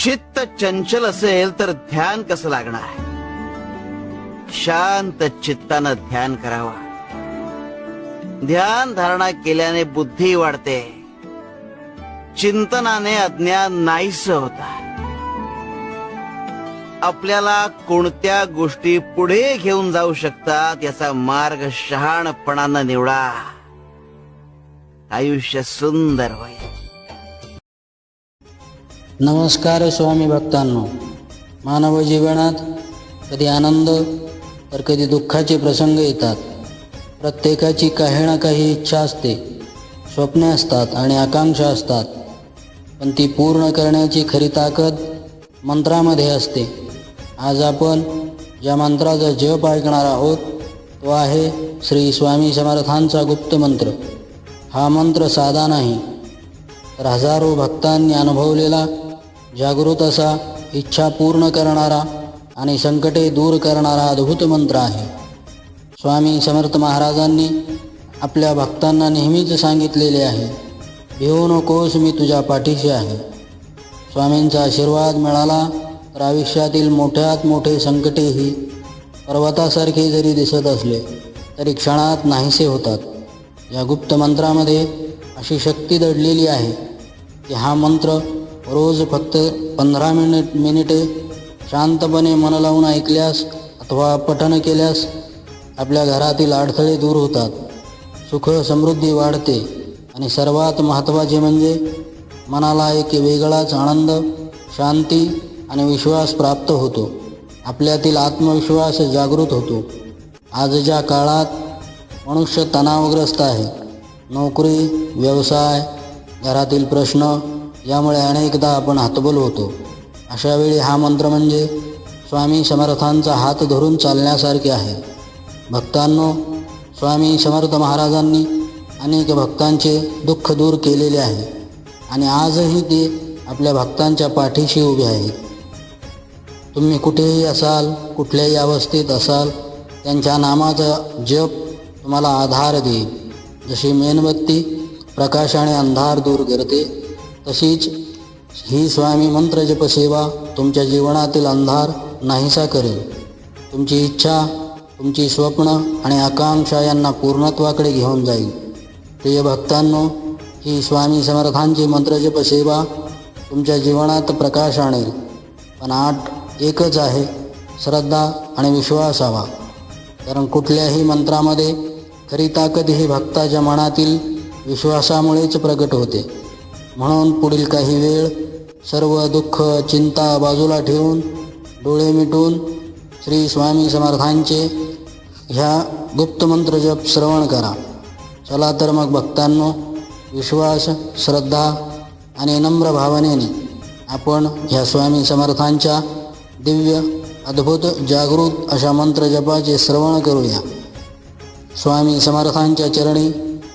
चित्त चंचल असेल तर ध्यान कसं लागणार? शांत चित्तानं ध्यान करावा. ध्यान धारणा केल्याने बुद्धी वाढते. चिंतनाने अज्ञान नाहीस होता. आपल्याला कोणत्या गोष्टी पुढे घेऊन जाऊ शकतात याचा मार्ग शहाणपणानं निवडा. आयुष्य सुंदर होईल. नमस्कार स्वामी भक्तांनो. मानव जीवनात कधी आनंद तर कधी दुःखाचे प्रसंग येतात. प्रत्येकाची काही ना काही इच्छा असते. स्वप्ने असतात आणि आकांक्षा असतात. पण ती पूर्ण करण्याची खरी ताकद मंत्रामध्ये असते. आज आपण ज्या मंत्राचा जप ऐकणार आहोत तो आहे श्री स्वामी समर्थांचा गुप्त मंत्र. हा मंत्र साधा नाही तर हजारो भक्तांनी अनुभवलेला जागृत असा इच्छा पूर्ण करणारा आणि संकटे दूर करणारा अद्भुत मंत्र आहे. स्वामी समर्थ महाराजांनी आपल्या भक्तांना नेहमीच सांगितलेले आहे येऊ नकोस मी तुझ्या पाठीशी आहे. स्वामींचा आशीर्वाद मिळाला तर आयुष्यातील मोठ्यात मोठे संकटेही पर्वतासारखे जरी दिसत असले तरी क्षणात नाहीसे होतात. या गुप्त मंत्रामध्ये अशी शक्ती दडलेली आहे की हा मंत्र रोज फक्त पंधरा मिनिट मिनिटे शांतपणे मन लावून ऐकल्यास अथवा पठन केल्यास आपल्या घरातील अडथळे दूर होतात. सुख समृद्धी वाढते आणि सर्वात महत्त्वाचे म्हणजे मनाला एक वेगळाच आनंद शांती आणि विश्वास प्राप्त होतो. आपल्यातील आत्मविश्वास जागृत होतो. आजच्या काळात मनुष्य तणावग्रस्त आहे. नोकरी व्यवसाय घरातील प्रश्न यामुळे अनेकदा आपण हातबल होतो. अशावेळी हा मंत्र म्हणजे स्वामी समर्थांचा हात धरून चालण्यासारखे आहे. भक्तांनो स्वामी समर्थ महाराजांनी अनेक भक्तांचे दुःख दूर केलेले आहे आणि आजही ते आपल्या भक्तांच्या पाठीशी उभे आहेत. तुम्ही कुठेही असाल कुठल्याही अवस्थेत असाल त्यांच्या नामाचा जप तुम्हाला आधार देईल. जशी मेणबत्ती प्रकाशाने अंधार दूर करते तशीच ही स्वामी मंत्र तुमच्या जीवनातील अंधार नाहीसा करेल. तुमची इच्छा तुमची स्वप्न आणि आकांक्षा यांना पूर्णत्वाकडे घेऊन जाईल. प्रिय भक्तांनो ही स्वामी समर्थांची मंत्रजप सेवा तुमच्या जीवनात प्रकाश आणेल. पण आठ एकच आहे श्रद्धा आणि विश्वास हवा. कारण कुठल्याही मंत्रामध्ये खरी ताकद ही भक्ताच्या मनातील विश्वासामुळेच प्रगट होते. म्हणून पुढील काही वेळ सर्व दुःख चिंता बाजूला ठेवून डोळे मिटून श्री स्वामी समर्थांचे ह्या गुप्तमंत्र जप श्रवण करा. चला तर मग भक्तांनो विश्वास श्रद्धा आणि नम्र भावनेने आपण ह्या स्वामी समर्थांच्या दिव्य अद्भुत जागृत अशा मंत्र जपाचे श्रवण करूया. स्वामी समर्थांच्या चरणी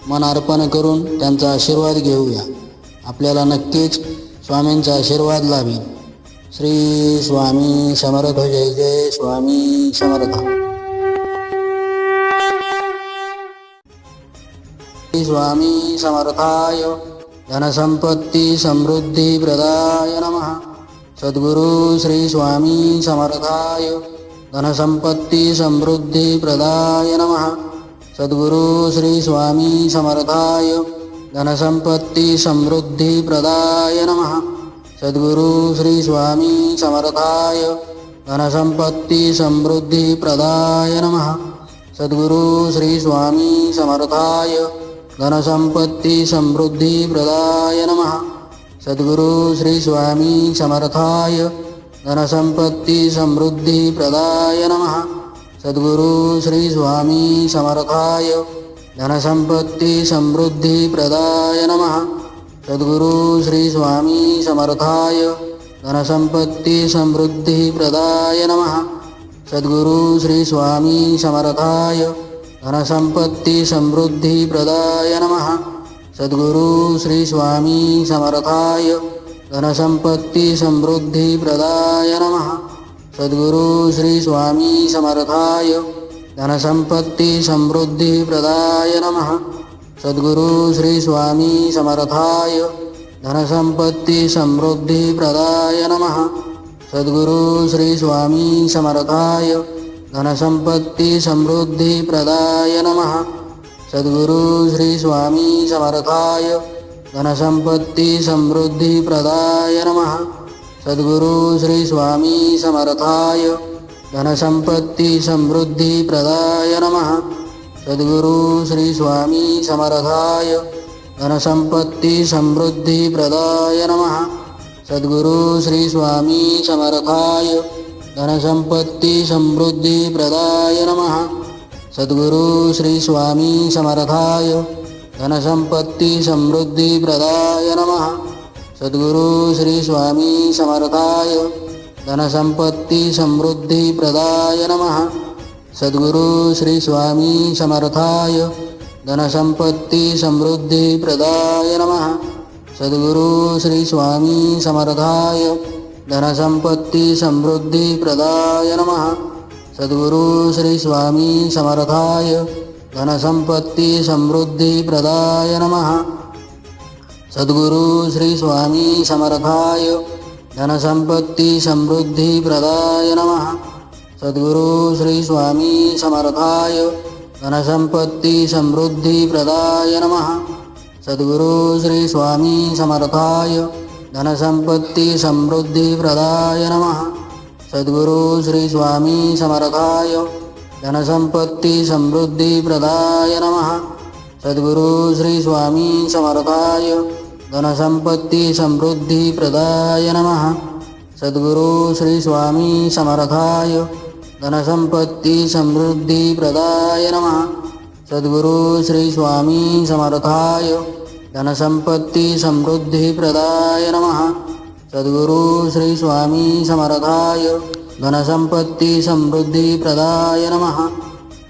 मन अर्पण करून त्यांचा आशीर्वाद घेऊया. आपल्याला नक्कीच स्वामींचा आशीर्वाद लाभेल. श्री स्वामी समर्थ जय जय स्वामी समर्थ. श्री स्वामी समर्थाय धनसंपत्ती समृद्धी प्रदाय नमः. सद्गुरु श्री स्वामी समर्थाय धनसंपत्ती समृद्धी प्रदाय नमः. सद्गुरु श्री स्वामी समर्थाय धनसंपत्ती समृद्धी प्रदाय नमः। सद्गुरु श्री स्वामी समर्थाय धनसंपत्ती समृद्धी प्रदाय नमः। सद्गुरु श्री स्वामी समर्थाय धनसंपत्ती समृद्धी प्रदाय नमः। सद्गुरु श्री स्वामी समर्थाय धनसंपत्ती समृद्धी प्रदाय नमः। सद्गुरु श्री स्वामी समर्थाय धनसंपत्ती समृद्धी प्रदाय नमः सद्गुरु श्री स्वामी समर्थाय धनसंपत्ती समृद्धी प्रदाय नमः सद्गुरु श्री स्वामी समर्थाय धनसंपत्ती समृद्धी प्रदाय नमः सद्गुरु श्री स्वामी समर्थाय धनसंपत्ती समृद्धी प्रदाय नमः सद्गुरु श्री स्वामी समर्थाय धनसंपत्ती समृद्धी प्रदाय नमः। सद्गुरु श्री स्वामी समर्थाय। धनसंपत्ती समृद्धिप्रदाय नमः। सद्गुरु श्री स्वामी समर्थाय। धनसंपत्ती समृद्धिप्रदाय नमः। सद्गुरु श्री स्वामी समर्थाय। धनसंपत्ती समृद्धिप्रदाय नमः। सद्गुरु श्री स्वामी समर्थाय। धनसंपत्ती समृद्धिप्रदाय नमः। सद्गुरु श्री स्वामी समर्थाय धनसंपत्ती समृद्धिप्रदाय नमः। सद्गुरु श्री स्वामी समर्थाय धनसंपत्ती समृद्धिप्रदाय नमः। सद्गुरु श्री स्वामी समर्थाय धनसंपत्ती समृद्धिप्रदाय नमः। सद्गुरु श्री स्वामी समर्थाय धनसंपत्ती समृद्धिप्रदाय नमः। सद्गुरु श्री स्वामी समर्थाय धनसंपत्ती समृद्धिप्रदाय नमः। सद्गुरु श्री स्वामी समर्थाय धनसंपत्ती समृद्धिप्रदाय नमः। सद्गुरु श्री स्वामी समर्थाय धनसंपत्ती समृद्धिप्रदाय नमः। सद्गुरु श्री स्वामी समर्थाय धनसंपत्ती समृद्धिप्रदाय नमः। सद्गुरु श्री स्वामी समर्थाय धनसंपत्ती समृद्धिप्रदाय नमः। सद्गुरु श्री स्वामी समर्थाय धनसंपत्ती समृद्धिप्रदाय नमः। सद्गुरु श्री स्वामी समर्थाय धनसंपत्ती समृद्धिप्रदाय नमः। सद्गुरु श्री स्वामी समर्थाय धनसंपत्ती समृद्धिप्रदाय नमः। सद्गुरु श्री स्वामी समर्थाय धनसंपत्ती समृद्धिप्रदाय नमः। सद्गुरु श्री स्वामी समर्थाय धनसंपत्ती समृद्धिप्रदाय नमः। सद्गुरु श्री स्वामी समर्थाय धनसंपत्ती समृद्धिप्रदाय नमः।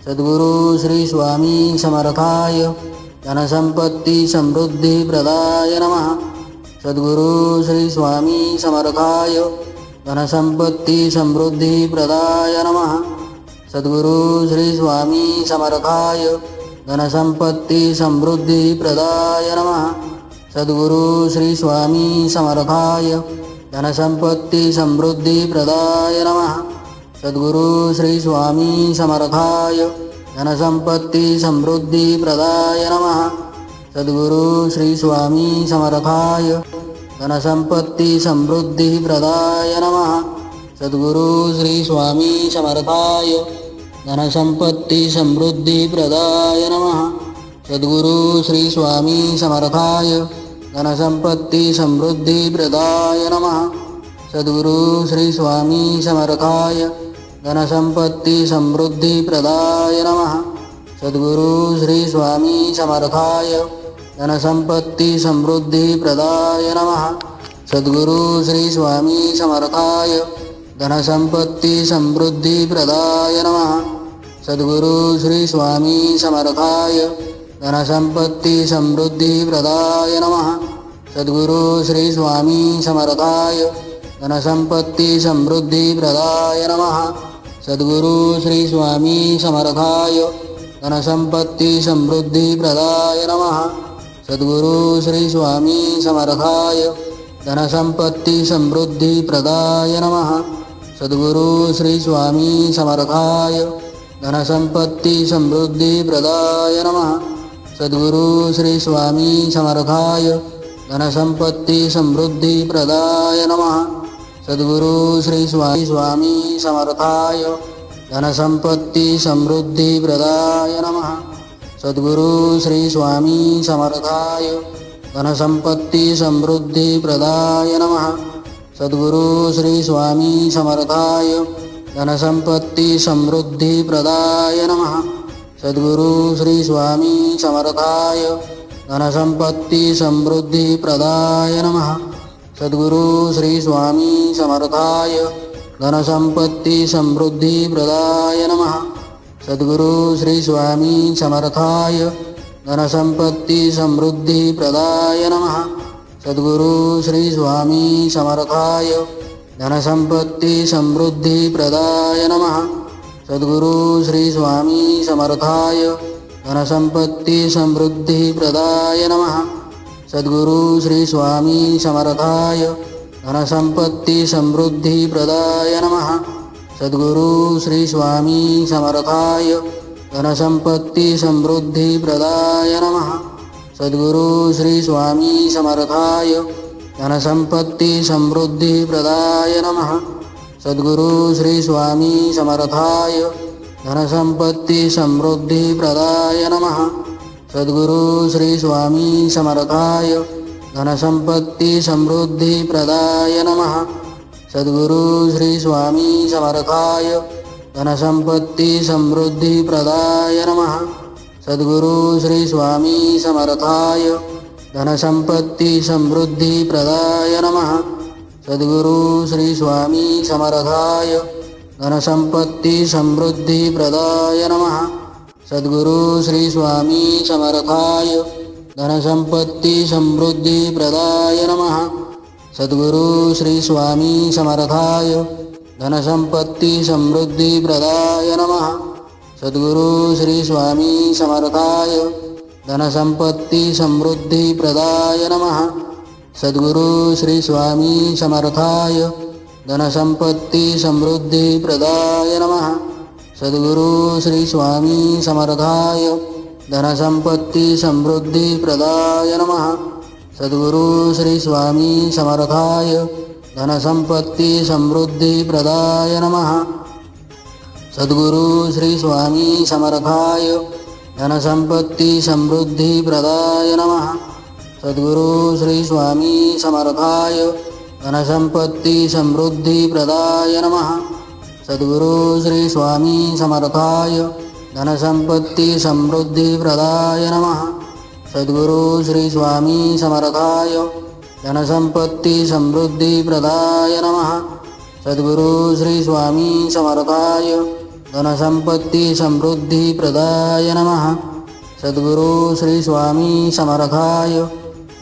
सद्गुरु श्री स्वामी समर्थाय धनसंपत्ती समृद्धिप्रदाय नमः। सद्गुरु श्री स्वामी समर्थाय। धनसंपत्ती समृद्धिप्रदाय नमः। सद्गुरु श्री स्वामी समर्थाय। धनसंपत्ती समृद्धिप्रदाय नमः। सद्गुरु श्री स्वामी समर्थाय। धनसंपत्ती समृद्धिप्रदाय नमः। सद्गुरु श्री स्वामी समर्थाय। धनसंपत्ती समृद्धिप्रदाय नमः। सद्गुरु श्री स्वामी समर्थाय। धनसंपत्ती समृद्धिप्रदाय नमः। सद्गुरु श्री स्वामी समर्थाय। धनसंपत्ती समृद्धिप्रदाय नमः। सद्गुरु श्री स्वामी समर्थाय। धनसंपत्ती समृद्धिप्रदाय नमः। सद्गुरु श्री स्वामी समर्थाय। धनसंपत्ती समृद्धिप्रदाय नमः। सद्गुरु श्री स्वामी समर्थाय। धनसंपत्ती समृद्धिप्रदाय नमः। सद्गुरु श्री स्वामी समर्थाय। धनसंपत्ती समृद्धिप्रदाय नमः। सद्गुरु श्री स्वामी समर्थाय। धनसंपत्ती समृद्धिप्रदाय नमः। सद्गुरु श्री स्वामी समर्थाय। धनसंपत्ती समृद्धिप्रदाय नमः। सद्गुरु श्री स्वामी समर्थाय धनसंपत्ती समृद्धिप्रदाय नमः। सद्गुरु श्री स्वामी समर्थाय धनसंपत्ती समृद्धिप्रदाय नमः। सद्गुरु श्री स्वामी समर्थाय धनसंपत्ती समृद्धिप्रदाय नमः। सद्गुरु श्री स्वामी समर्थाय धनसंपत्ती समृद्धिप्रदाय नमः। सद्गुरु श्री स्वामी स्वामी समर्थाय धनसंपत्ती समृद्धिप्रदाय नमः। सद्गुरु श्री स्वामी समर्थाय धनसंपत्ती समृद्धिप्रदाय नमः। सद्गुरु श्री स्वामी समर्थाय धनसंपत्ती समृद्धिप्रदाय नमः। सद्गुरु श्री स्वामी समर्थाय धनसंपत्ती समृद्धिप्रदाय नमः। सद्गुरु श्री स्वामी समर्थाय धनसंपत्ती समृद्धिप्रदाय नमः। सद्गुरु श्री स्वामी समर्थाय धनसंपत्ती समृद्धिप्रदाय नमः। सद्गुरु श्री स्वामी समर्थाय धनसंपत्ती समृद्धिप्रदाय नमः। सद्गुरु श्री स्वामी समर्थाय धनसंपत्ती समृद्धिप्रदाय नमः। सद्गुरु श्री स्वामी समर्थाय धनसंपत्ती समृद्धी प्रदाय नमः। सद्गुरु श्री स्वामी समर्थाय धनसंपत्ती समृद्धी प्रदाय नमः। सद्गुरु श्री स्वामी समर्थाय धनसंपत्ती समृद्धी प्रदाय नमः। सद्गुरु श्री स्वामी समर्थाय धनसंपत्ती समृद्धी प्रदाय नमः। सद्गुरु श्री स्वामी समर्थाय धनसंपत्ती समृद्धी प्रदाय नमः। सद्गुरु श्री स्वामी समर्थाय धनसंपत्ती समृद्धी प्रदाय नमः। सद्गुरु श्री स्वामी समर्थाय धनसंपत्ती समृद्धी प्रदाय नमः। सद्गुरु श्री स्वामी समर्थाय धनसंपत्ती समृद्धी प्रदाय नमः। सद्गुरु श्री स्वामी समर्थाय धनसंपत्ती समृद्धी प्रदाय नमः। सद्गुरु श्री स्वामी समर्थाय धनसंपत्ती समृद्धी प्रदाय नमः। सद्गुरु श्री स्वामी समर्थाय धनसंपत्ती समृद्धी प्रदाय नमः। सद्गुरु श्री स्वामी समर्थाय धनसंपत्ती समृद्धी प्रदाय नमः। सद्गुरु श्री स्वामी समर्थाय धनसंपत्ती समृद्धी प्रदाय नमः। सद्गुरु श्री स्वामी समर्थाय धनसंपत्ती समृद्धी प्रदाय नमः। सद्गुरु श्री स्वामी समर्थाय धनसंपत्ती समृद्धी प्रदाय नमः। सद्गुरु श्री स्वामी समर्थाय धनसंपत्ती समृद्धी प्रदाय नमः। सद्गुरु श्री स्वामी समर्थाय धनसंपत्ती समृद्धी प्रदाय नमः। सद्गुरु श्री स्वामी समर्थाय धनसंपत्ती समृद्धी प्रदाय नमः। सद्गुरु श्री स्वामी समर्थाय धनसंपत्ती समृद्धी प्रदाय नमः। सद्गुरु श्री स्वामी समर्थाय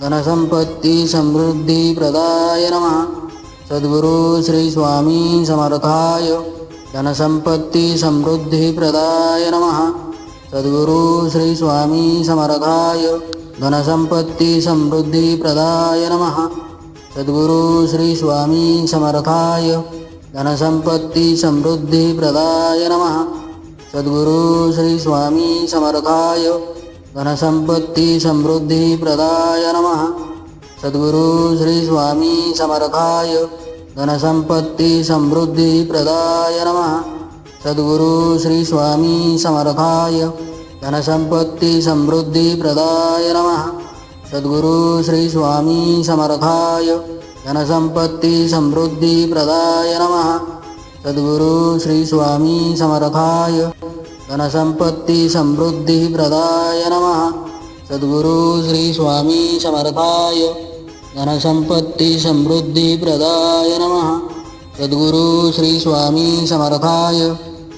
धनसंपत्ती समृद्धी प्रदाय नमः। सद्गुरु श्री स्वामी समर्थाय धनसंपत्ती समृद्धी प्रदाय नमः। सद्गुरु श्री स्वामी समर्थाय धनसंपत्ती समृद्धी प्रदाय नमः। सद्गुरु श्री स्वामी समर्थाय धनसंपत्ती समृद्धी प्रदाय नमः। सद्गुरु श्री स्वामी समर्थाय धनसंपत्ती समृद्धी प्रदाय नमः। सद्गुरु श्री स्वामी समर्थाय धनसंपत्ती समृद्धी प्रदाय नमः। सद्गुरु श्री स्वामी समर्थाय धनसंपत्ती समृद्धी प्रदाय नमः। सद्गुरु श्री स्वामी समर्थाय धनसंपत्ती समृद्धी प्रदाय नमः। सद्गुरु श्री स्वामी समर्थाय धनसंपत्ती समृद्धी प्रदाय नमः। सद्गुरु श्री स्वामी समर्थाय धनसंपत्ती समृद्धी प्रदाय नमः। सद्गुरु श्री स्वामी समर्थाय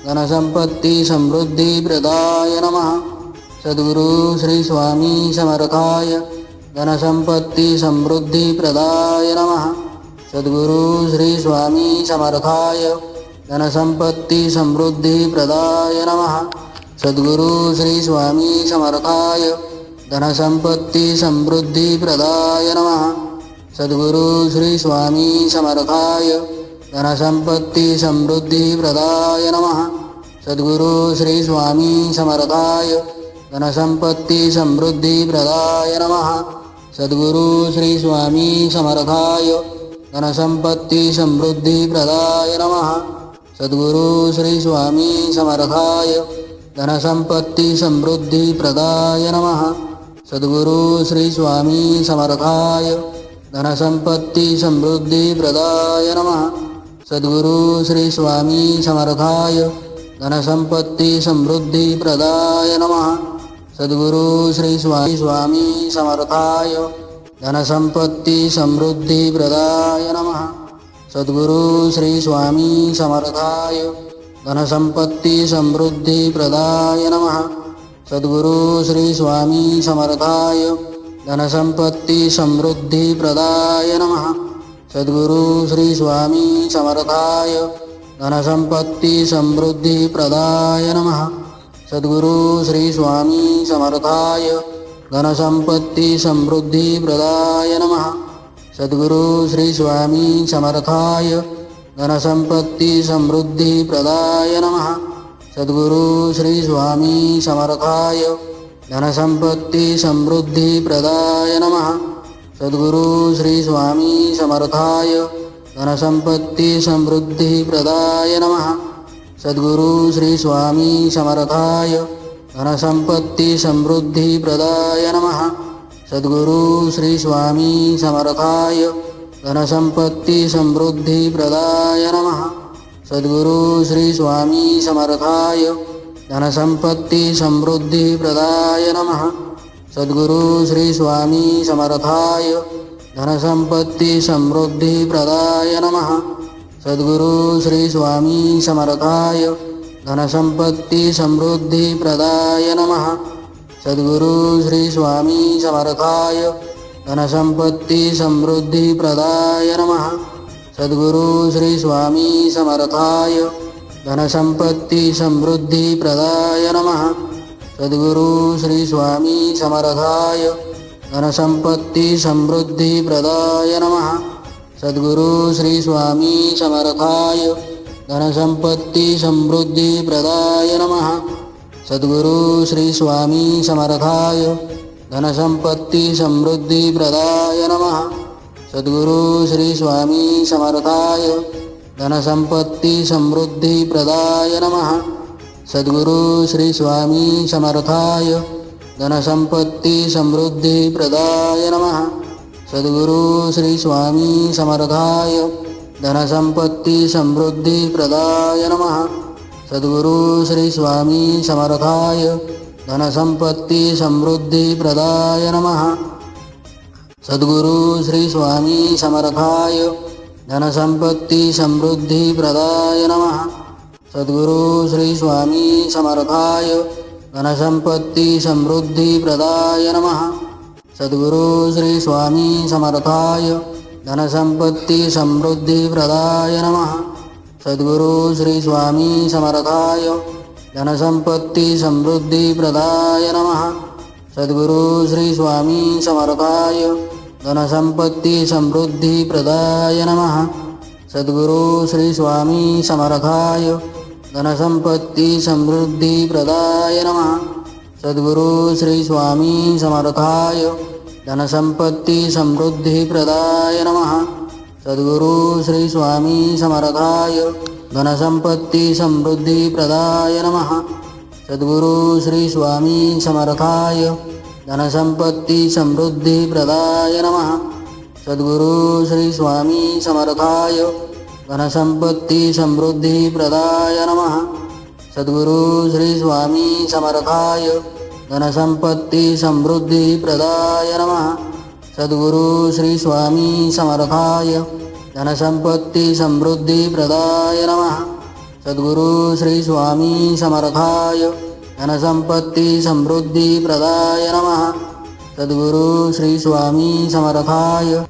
धनसंपत्ती समृद्धी प्रदाय नमः। सद्गुरु श्री स्वामी समर्थाय धनसंपत्ती समृद्धी प्रदाय नमः। सद्गुरु श्री स्वामी समर्थाय धनसंपत्ती समृद्धी प्रदाय नमः। सद्गुरु श्री स्वामी समर्थाय धनसंपत्ती नमः। सद्गुरु श्री स्वामी समर्थाय धनसंपत्ती समृद्धी प्रदाय नमः। सद्गुरु श्री स्वामी समर्थाय धनसंपत्ती समृद्धी प्रदाय नमः। सद्गुरु श्री स्वामी समर्थाय धनसंपत्ती समृद्धी प्रदाय नमः। सद्गुरु श्री स्वामी समर्थाय धनसंपत्ती समृद्धी प्रदाय नमः। सद्गुरु श्री स्वामी समर्थाय धनसंपत्ती समृद्धी प्रदाय नमः। सद्गुरु श्री स्वामी समर्थाय धनसंपत्ती समृद्धी प्रदाय नमः। सद्गुरु श्री स्वामी स्वामी समर्थाय धनसंपत्ती समृद्धी प्रदाय नमः। सद्गुरु श्री स्वामी समर्थाय धनसंपत्ती समृद्धी प्रदाय नमः। सद्गुरु श्री स्वामी समर्थाय धनसंपत्ती समृद्धी प्रदाय नमः। सद्गुरु श्री स्वामी समर्थाय धनसंपत्ती समृद्धी प्रदाय नमः। सद्गुरु श्री स्वामी समर्थाय धनसंपत्ती समृद्धिप्रदाय नमः। सद्गुरु श्री स्वामी समर्थाय धनसंपत्ती समृद्धिप्रदाय नमः। सद्गुरु श्री स्वामी समर्थाय धनसंपत्ती समृद्धिप्रदाय नमः। सद्गुरु श्री स्वामी समर्थाय धनसंपत्ती समृद्धिप्रदाय नमः। सद्गुरु श्री स्वामी समर्थाय धनसंपत्ती समृद्धिप्रदाय नमः। सद्गुरु श्री स्वामी समर्थाय धनसंपत्ती समृद्धिप्रदाय नमः। सद्गुरु श्री स्वामी समर्थाय धनसंपत्ती समृद्धिप्रदाय नमः। सद्गुरु श्री स्वामी समर्थाय धनसंपत्ती समृद्धिप्रदाय नमः। सद्गुरु श्री स्वामी समर्थाय धनसंपत्ती समृद्धिप्रदाय नमः। सद्गुरु श्री स्वामी समर्थाय धनसंपत्ती समृद्धिप्रदाय नमः। सद्गुरु श्री स्वामी समर्थाय धनसंपत्ती समृद्धिप्रदाय नमः। सद्गुरु श्री स्वामी समर्थाय धनसंपत्ती समृद्धिप्रदाय नमः। सद्गुरु श्री स्वामी समर्थाय धनसंपत्ती समृद्धिप्रदाय नमः। सद्गुरु श्री स्वामी समर्थाय धनसंपत्ती समृद्धिप्रदाय नमः। सद्गुरु श्री स्वामी समर्थाय धनसंपत्ती समृद्धिप्रदाय नमः। सद्गुरु श्री स्वामी समर्थाय। धनसंपत्ती समृद्धिप्रदाय नमः। सद्गुरु श्री स्वामी समर्थाय। धनसंपत्ती समृद्धिप्रदाय नमः। सद्गुरु श्री स्वामी समर्थाय। धनसंपत्ती समृद्धिप्रदाय नमः। सद्गुरु श्री स्वामी समर्थाय। धनसंपत्ती समृद्धिप्रदाय नमः। सद्गुरु श्री स्वामी समर्थाय धनसंपत्ती समृद्धिप्रदाय नमः। सद्गुरु श्री स्वामी समर्थाय धनसंपत्ती समृद्धिप्रदाय नमः। सद्गुरु श्री स्वामी समर्थाय धनसंपत्ती समृद्धिप्रदाय नमः। सद्गुरु श्री स्वामी समर्थाय धनसंपत्ती समृद्धिप्रदाय नमः सद्गुरु श्री स्वामी समर्थाय धनसंपत्ती समृद्धिप्रदाय नमः सद्गुरु श्री स्वामी समर्थाय धनसंपत्ती समृद्धिप्रदाय नमः सद्गुरु श्री स्वामी समर्थाय धनसंपत्ती समृद्धिप्रदाय नमः सद्गुरु श्री स्वामी समर्थाय धनसंपत्ती समृद्धिप्रदाय नमः। सद्गुरु श्री स्वामी समर्थाय धनसंपत्ती समृद्धिप्रदाय नमः। सद्गुरु श्री स्वामी समर्थाय धनसंपत्ती समृद्धिप्रदाय नमः। सद्गुरु श्री स्वामी समर्थाय धनसंपत्ती समृद्धिप्रदाय नमः। सद्गुरु श्री स्वामी समर्थाय धनसंपत्ती समृद्धिप्रदाय नमः। सद्गुरु श्री स्वामी समर्थाय।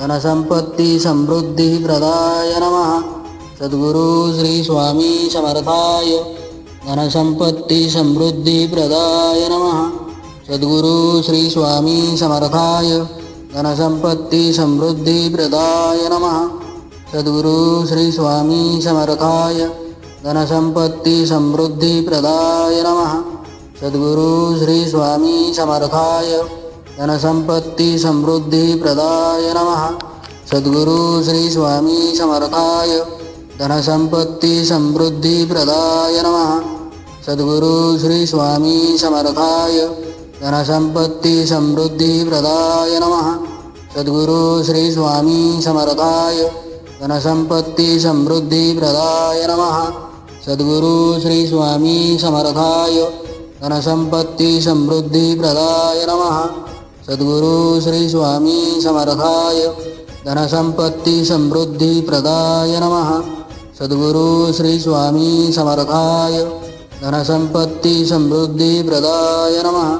धनसंपत्ती समृद्धिप्रदाय नमः। सद्गुरु श्री स्वामी समर्थाय। धनसंपत्ती समृद्धिप्रदाय नमः। सद्गुरु श्री स्वामी समर्थाय। धनसंपत्ती समृद्धिप्रदाय नमः। सद्गुरु श्री स्वामी समर्थाय। धनसंपत्ती समृद्धिप्रदाय नमः। सद्गुरु श्री स्वामी समर्थाय धनसंपत्ती समृद्धिप्रदाय नमः। सद्गुरु श्री स्वामी समर्थाय धनसंपत्ती समृद्धिप्रदाय नमः। सद्गुरु श्री स्वामी समर्थाय धनसंपत्ती समृद्धिप्रदाय नमः। सद्गुरु श्री स्वामी समर्थाय धनसंपत्ती समृद्धिप्रदाय नमः। सद्गुरु श्री स्वामी समर्थाय धनसंपत्ती समृद्धिप्रदाय नमः। सद्गुरु श्री स्वामी समर्थाय धनसंपत्ती समृद्धिप्रदाय नमः। सद्गुरु श्री स्वामी समर्थाय धनसंपत्ती समृद्धिप्रदाय नमः।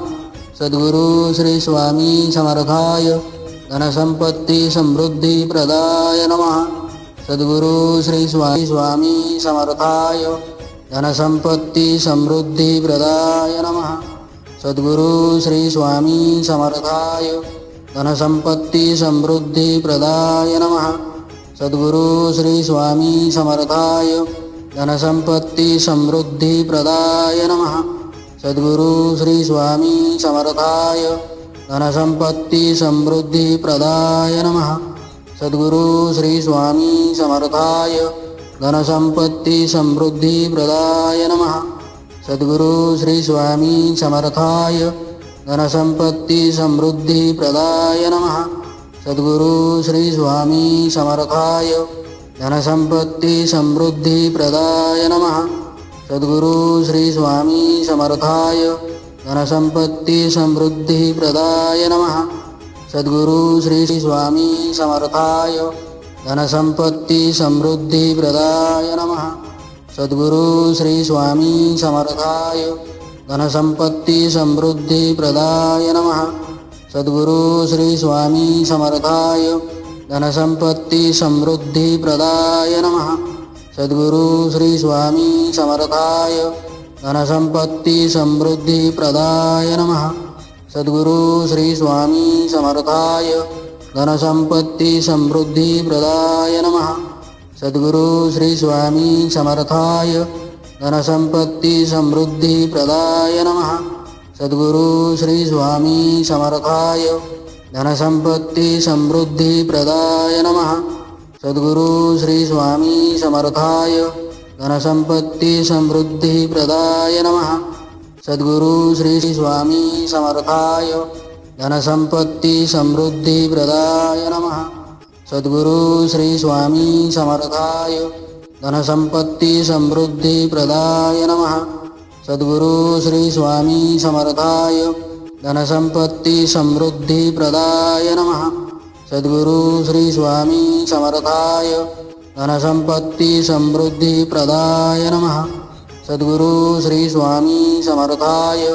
सद्गुरु श्री स्वामी समर्थाय धनसंपत्ती समृद्धिप्रदाय नमः। सद्गुरु श्री स्वामी स्वामी समर्थाय। धनसंपत्ती समृद्धिप्रदाय नमः। सद्गुरु श्री स्वामी समर्थाय। धनसंपत्ती समृद्धी प्रदाय नमः। सद्गुरु श्री स्वामी समर्थाय। धनसंपत्ती समृद्धी प्रदाय नमः। सद्गुरु श्री स्वामी समर्थाय। धनसंपत्ती समृद्धी प्रदाय नमः। सद्गुरु श्री स्वामी समर्थाय धनसंपत्ती समृद्धी प्रदाय नमः। सद्गुरु श्री स्वामी समर्थाय धनसंपत्ती समृद्धी प्रदाय नमः। सद्गुरु श्री स्वामी समर्थाय धनसंपत्ती समृद्धी प्रदाय नमः। सद्गुरु श्री स्वामी समर्थाय धनसंपत्ती समृद्धी प्रदाय नमः। सद्गुरु श्री स्वामी समर्थाय धनसंपत्ती समृद्धी प्रदाय नमः। सद्गुरु श्री स्वामी समर्थाय धनसंपत्ती समृद्धी प्रदाय नमः। सद्गुरु श्री स्वामी समर्थाय धनसंपत्ती समृद्धी प्रदाय नमः। सद्गुरु श्री स्वामी समर्थाय धनसंपत्ती समृद्धी प्रदाय नमः। सद्गुरु श्री स्वामी समर्थाय धनसंपत्ती समृद्धी प्रदाय नमः। सद्गुरु श्री स्वामी समर्थाय धनसंपत्ती समृद्धी प्रदाय नमः। सद्गुरु श्री स्वामी समर्थाय धनसंपत्ती समृद्धी प्रदाय नमः। सद्गुरु श्री स्वामी समर्थाय धनसंपत्ती समृद्धी प्रदाय नमः। सद्गुरु श्री स्वामी समर्थाय धनसंपत्ती समृद्धी प्रदाय नमः। सद्गुरु श्री स्वामी समर्थाय धनसंपत्ती समृद्धी प्रदाय नमः। सद्गुरु श्री स्वामी समर्थाय धनसंपत्ती समृद्धी प्रदाय नमः। सद्गुरु श्री स्वामी समर्थाय धनसंपत्ती समृद्धी प्रदाय नमः। सद्गुरु श्री स्वामी समर्थाय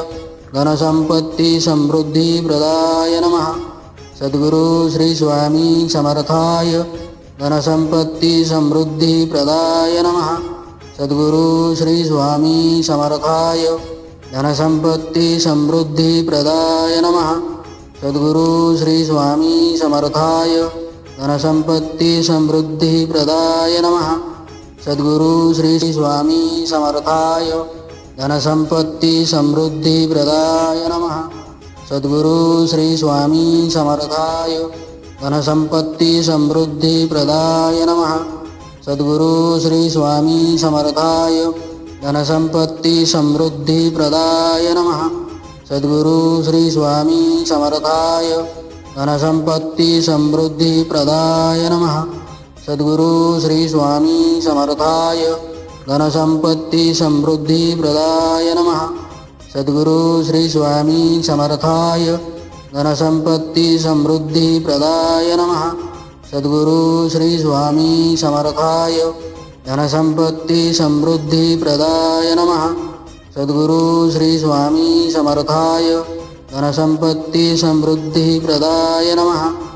धनसंपत्ती समृद्धी प्रदाय नमः। सद्गुरु श्री स्वामी समर्थाय धनसंपत्ती समृद्धी प्रदाय नमः। सद्गुरु श्री स्वामी समर्थाय धनसंपत्ती समृद्धी प्रदाय नमः। सद्गुरु श्री स्वामी समर्थाय धनसंपत्ती समृद्धी प्रदाय नमः। सद्गुरु श्री स्वामी समर्थाय धनसंपत्ती समृद्धी प्रदाय नमः। सद्गुरु श्री स्वामी समर्थाय धनसंपत्ती समृद्धी प्रदाय नमः। सद्गुरु श्री स्वामी समर्थाय धनसंपत्ती समृद्धी प्रदाय नमः। सद्गुरु श्री स्वामी समर्थाय धनसंपत्ती समृद्धी प्रदाय नमः। सद्गुरु श्री स्वामी समर्थाय धनसंपत्ती समृद्धी प्रदाय नमः। सद्गुरु श्री स्वामी समर्थाय धनसंपत्ती समृद्धी प्रदाय नमः। सद्गुरु श्री स्वामी समर्थाय धनसंपत्ती समृद्धी प्रदाय नमः। सद्गुरु श्री स्वामी समर्थाय धनसंपत्ती समृद्धी प्रदाय नमः।